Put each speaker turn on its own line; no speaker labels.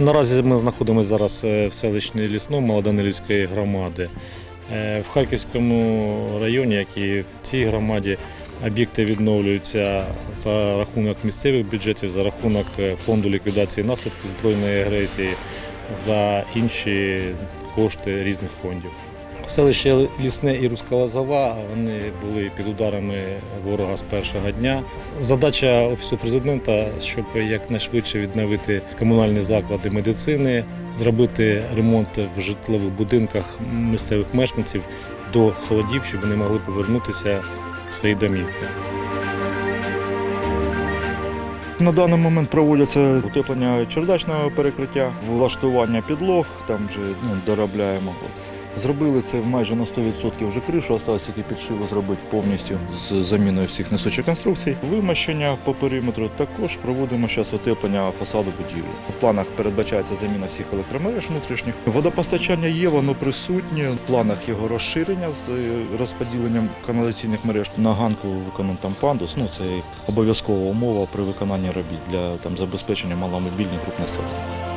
Наразі ми знаходимося зараз е, в селищній лісному Молодонилівської громади. Е, В Харківському районі, як і в цій громаді, об'єкти відновлюються за рахунок місцевих бюджетів, за рахунок е, фонду ліквідації наслідків збройної агресії, за інші кошти різних фондів. Селище Лісне і Руська Лозова вони були під ударами ворога з першого дня. Задача Офісу президента, щоб якнайшвидше відновити комунальні заклади медицини, зробити ремонт в житлових будинках місцевих мешканців до холодів, щоб вони могли повернутися в свої домівки.
На даний момент проводяться утеплення чердачного перекриття, влаштування підлог, там вже ну, доробляємо. Зробили це майже на 100% вже кришу, осталось тільки підшиво зробити повністю з заміною всіх несучих конструкцій. Вимощення по периметру також проводимо зараз утеплення фасаду будівлі. В планах передбачається заміна всіх електромереж внутрішніх. Водопостачання є, воно присутнє. В планах його розширення з е, розподіленням каналізаційних мереж. На ганку виконаний там пандус. Ну це обов'язкова умова при виконанні робіт для там забезпечення маломобільних груп населення.